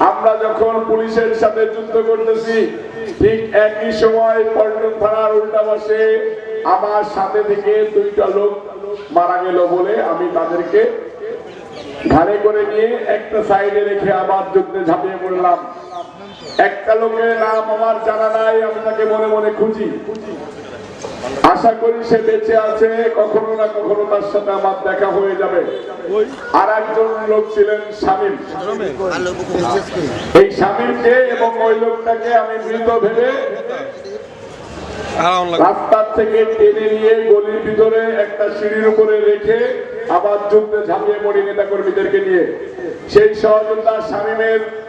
আমরা যখন পুলিশের সাথে যুদ্ধ করতেছি, ঠিক একই সময় পল্টন থানার উল্টা পাশে আমার সাথে থেকে দুইটা লোক মারা গেল বলে আমি তাদেরকে ঘাড়ে করে নিয়ে একটা সাইডে রেখে আবার যুদ্ধে ঝাঁপিয়ে পড়লাম। একটা লোকের নাম আমার জানা নাই আমি তাকে মনে মনে খুঁজি। আশা করি সে বেঁচে আছে কখনো না কখনো তার সাথে আমার দেখা হয়ে যাবে। আর একজন লোক ছিলেন শামীম। এই শামীমকে এবং ওই লোকটাকে আমি মৃত ভেবে রাস্তার থেকে টেনে নিয়ে গলির ভিতরে একটা সিঁড়ির উপরে রেখে আবার যুদ্ধে ঝাঁপিয়ে পড়ি নেতা কর্মীদেরকে নিয়ে। সেই সহযোগিতা শামীমের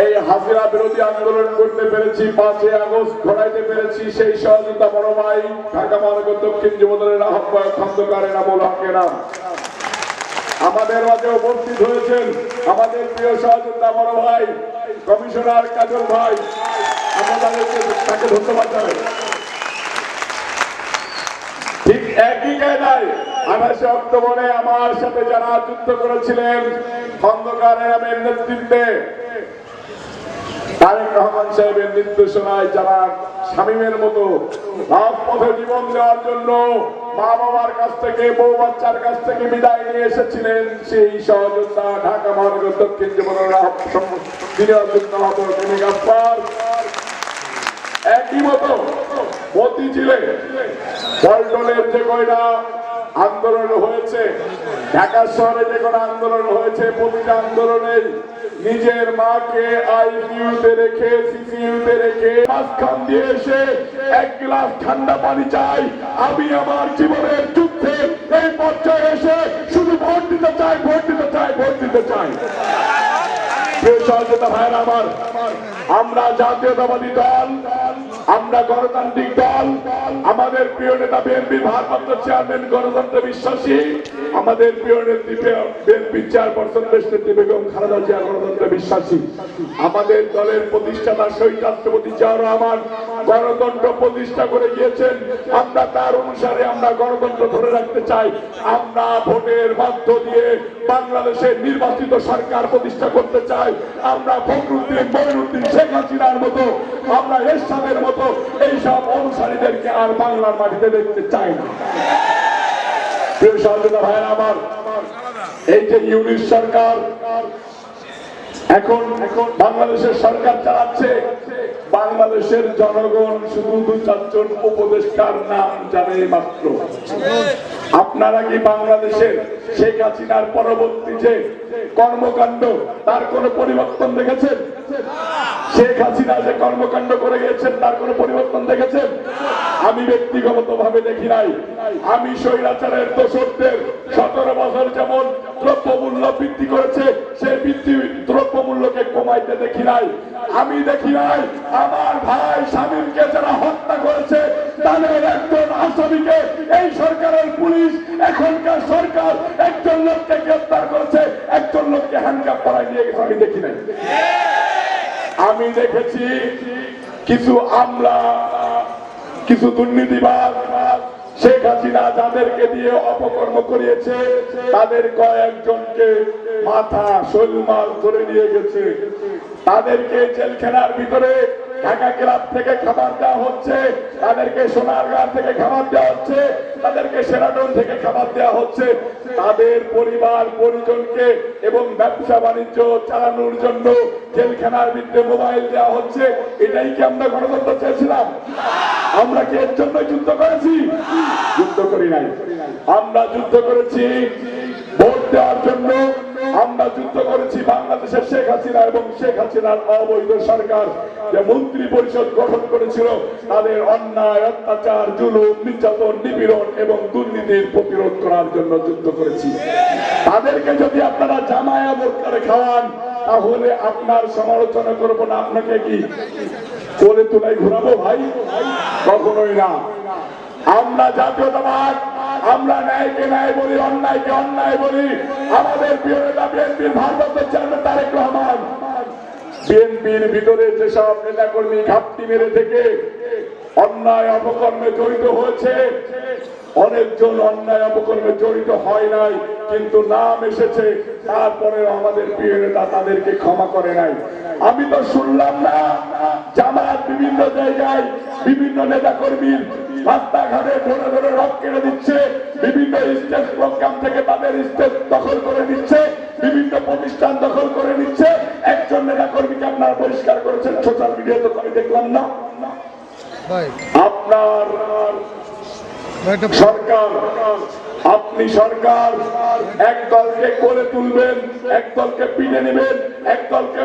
এই হাজিরা বিরোধী আন্দোলন করতে পেরেছি, পাঁচই আগস্ট ঘটাইতে পেরেছি সেই সহযোগিতা বড় ভাই ঢাকা মহানগর দক্ষিণ যুবদলের আহ্বায়ক খন্দকারের আমল হকেরা আমাদের মাঝে উপস্থিত হয়েছেন আমাদের প্রিয় সহযোগিতা বড় ভাই কমিশনার কাজল ভাই। তাকে ধন্যবাদ জানাই। ঠিক একই কায়দায় আঠাশে অক্টোবরে আমার সাথে যারা যুদ্ধ করেছিলেন, খন্দকার নামের নেতৃত্বে তারেক রহমান সাহেবের নির্দেশনায় যারা শামীমের মতো রাজপথে জীবন দেওয়ার জন্য মা বাবার কাছ থেকে, বউ বাচ্চার কাছ থেকে বিদায় নিয়ে এসেছিলেন, সেই সহযোগিতা ঢাকা মহানগর দক্ষিণ জীবনের একই মতো মতিঝিলে পল্টনের যে কয়টা আন্দোলন হয়েছে। ঢাকা শহরে যে কোনো আন্দোলন হয়েছে, প্রতিটা আন্দোলনে নিজের মাকে আইসিইউতে রেখে, সিসিইউতে রেখে মাঝখান দিয়ে এসে এক গ্লাস ঠান্ডা পানি চাই। আমি আমার জীবনের যুদ্ধে এই পর্যায়ে এসে শুধু ভোট দিতে চাই, ভোট দিতে চাই, ভোট দিতে চাই। ভাইয়ের আমার, আমরা জাতীয়তাবাদী দল আমরা গণতান্ত্রিক দল, আমাদের প্রিয় নেতা বিএনপি ভারপ্রাপ্ত চেয়ারম্যান গণতন্ত্র বিশ্বাসী, আমাদের প্রিয় নেত্রী বিএনপি চেয়ারপারসন দেশ নেত্রী বেগম খালেদা জিয়া গণতন্ত্রে বিশ্বাসী। আমাদের দলের প্রতিষ্ঠাতা শহীদ রাষ্ট্রপতি জিয়া রহমান গণতন্ত্র প্রতিষ্ঠা করে গিয়েছেন। আমরা তার অনুসারে আমরা গণতন্ত্র ধরে রাখতে চাই। আমরা ভোটের মধ্য দিয়ে বাংলাদেশের নির্বাচিত সরকার প্রতিষ্ঠা করতে চাই। আমরা ফখরুদ্দিন মইনুদ্দিন শেখ হাসিনার মতো, আমরা এরশাদের মতো, এইসব অনুসারীদেরকে আর বাংলার মাটিতে দেখতে চাই না। প্রিয় সহযোগিতা ভাইয়ের আমার, এই যে ইউনিট সরকার এখন বাংলাদেশের সরকার চালাচ্ছে। বাংলাদেশের জনগণ শুধু দু চারজন উপদেষ্টার নাম জানে মাত্র। আপনারা কি বাংলাদেশের শেখ হাসিনার পরবর্তী যে কর্মকাণ্ড, তার কোনো পরিবর্তন দেখেছেন? শেখ হাসিনা যে কর্মকাণ্ড করে গিয়েছেন, তার কোনো পরিবর্তন দেখেছেন? আমি ব্যক্তিগত ভাবে দেখি নাই। আমি স্বৈরাচারের দোষকদের সতেরো বছর যেমন দ্রব্যমূল্য বৃদ্ধি করেছে দেখি নাই। আমি দেখি নাই, আমার ভাই স্বামীকে যারা হত্যা করেছে, তাদের একজন আসামিকে এই সরকারের পুলিশ, এখনকার সরকার একজন লোককে গ্রেফতার করেছে, একজন লোককে হ্যান্ডকাপ করায় নিয়ে গেছে, আমি দেখি নাই। আমি দেখেছি কিছু আমলা, কিছু দুর্নীতিবাদ শেখ হাসিনা যাদেরকে দিয়ে অপকর্ম করিয়েছে, তাদের কয়েকজনকে মাথা শৈলমাল করে নিয়ে গেছে। তাদেরকে জেলখানার ভিতরে, ঢাকা ক্লাব থেকে খাবার দেওয়া হচ্ছে, তাদেরকে সোনারগাঁ থেকে খাবার দেওয়া হচ্ছে, তাদেরকে সেরাটন থেকে খাবার দেওয়া হচ্ছে। তাদের পরিবার, পরিজনকে এবং ব্যবসা বাণিজ্য চালানোর জন্য জেলখানার ভিতরে মোবাইল দেওয়া হচ্ছে। এটাই কি আমরা গণতন্ত্র চেয়েছিলাম? আমরা কি এর জন্য যুদ্ধ করেছি? যুদ্ধ করি নাই। আমরা যুদ্ধ করেছি ভোট দেওয়ার জন্য। আমরা যুদ্ধ করেছি বাংলাদেশের শেখ হাসিনা এবং শেখ হাসিনার অবৈধ সরকার। যে মন্ত্রী পরিষদ গঠন করেছিল, তাদের অন্যায়, অত্যাচার, জুলুম, নির্যাতন, নিপীড়ন এবং দুর্নীতির প্রতিরোধ করার জন্য যুদ্ধ করেছি। তাদেরকে যদি আপনারা জামায়া করে খাওয়ান, তাহলে আপনার সমালোচনা করব না। আপনাকে কি কোলে তুলাই ঘুরাবো ভাই? কখনোই না। আমরা জাতীয়তাবাদ, আমরা ন্যায়কে ন্যায় বলি, অন্যায়কে অন্যায় বলি। আমাদের প্রিয় নেতা বিএনপির ভারপ্রাপ্ত চেয়ারম্যান তারেক রহমান। বিএনপির ভিতরে যেসব নেতাকর্মী ঘাপটি মেরে থেকে অন্যায় অপকর্মে জড়িত হয়েছে, অনেকজন অন্যায় অপকর্মে জড়িত হয় নাই, কিন্তু নাম এসেছে তারপরে আমাদের প্রিয় নেতা তাদেরকে ক্ষমা করে নাই। আমি তো শুনলাম না জামাত বিভিন্ন জায়গায় বিভিন্ন নেতা কর্মীর রাস্তাঘাটে ধরে ধরে রক কেড়ে দিচ্ছে। বিভিন্ন স্টেজ প্রোগ্রাম থেকে তাদের স্টেজ দখল করে নিচ্ছে। বিভিন্ন প্রতিষ্ঠান দখল করে নিচ্ছে। একজন নেতা কর্মীকে আপনারা পরিষ্কার করেছেন সোশ্যাল মিডিয়াতে তো আমি দেখলাম না। আপনার সরকার আপনি সরকার এক দলকে করে তুলবেন এক দলকে পিঠে নেবেন এক দলকে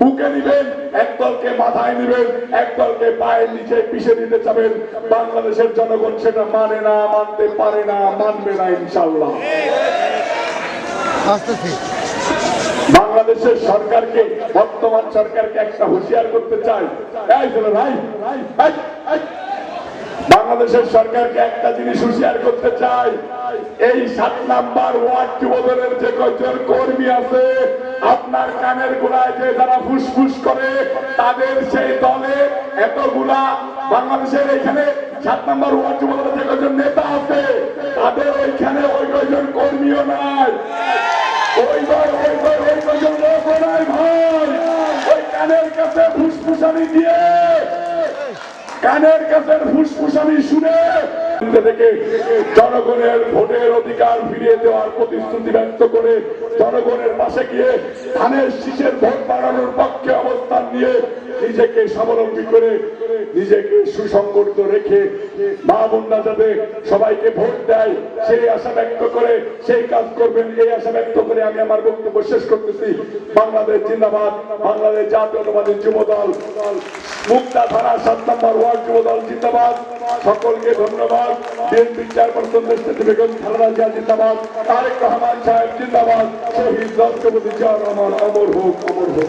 বুকে নিবেন এক দলকে মাথায় নিবেন এক দলকে পায়ের নিচে পিষে দিতে চাবেন। বাংলাদেশের জনগণ সেটা মানে না মানতে পারে না মানবে না ইনশাল্লাহ বাংলাদেশের সরকারকে বর্তমান সরকারকে একটা হুঁশিয়ার করতে চাই। ভাই, ভাই। বাংলাদেশের সরকারকে একটা জিনিস হুঁশিয়ার করতে চাই। এই সাত নাম্বার ওয়ার্ড যুবদলের যে কয়েকজন কর্মী আছে, আপনার কানের গোড়ায় যে যারা ফুসফুস করে, তাদের সেই দলে এতগুলা বাংলাদেশের এখানে সাত নাম্বার ওয়ার্ড যুবদলের যে কয়েকজন নেতা আছে, তাদের ওইখানে ওই কয়েকজন কর্মীও নাই। ওই ভাই ওই নাই ভাই। ওই কানের কাছে ফুসফুসানি দিয়ে কানের কাছে ফুসফুসানি শুনে থেকে জনগণের ভোটের অধিকার ফিরিয়ে দেওয়ার প্রতিশ্রুতি ব্যক্ত করে জনগণের পাশে গিয়ে ধানের শীষের ভোট বাড়ানোর পক্ষে অবস্থান নিয়ে নিজেকে স্বাবলম্বী করে নিজেকে সুসংগঠিত রেখে মা বোনরা যাতে সবাইকে ভোট দেয়, সেই আশা ব্যক্ত করে, সেই কাজ করবেন, এই আশা ব্যক্ত করে আমি আমার বক্তব্য শেষ করতেছি। বাংলাদেশ জিন্দাবাদ, বাংলাদেশ জাতীয়তাবাদী যুব দল মুক্তা থানা সাত নম্বর ওয়ার্ড যুব দল জিন্দাবাদ। সকলকে ধন্যবাদ। বিএনপি চেয়ারপারসন দেশনেত্রী বেগম খালেদা জিয়া জিন্দাবাদ। তারেক রহমান সাহেব জিন্দাবাদ। শহীদ রাষ্ট্রপতি জিয়া রহমান, অমর হোক অমর হোক।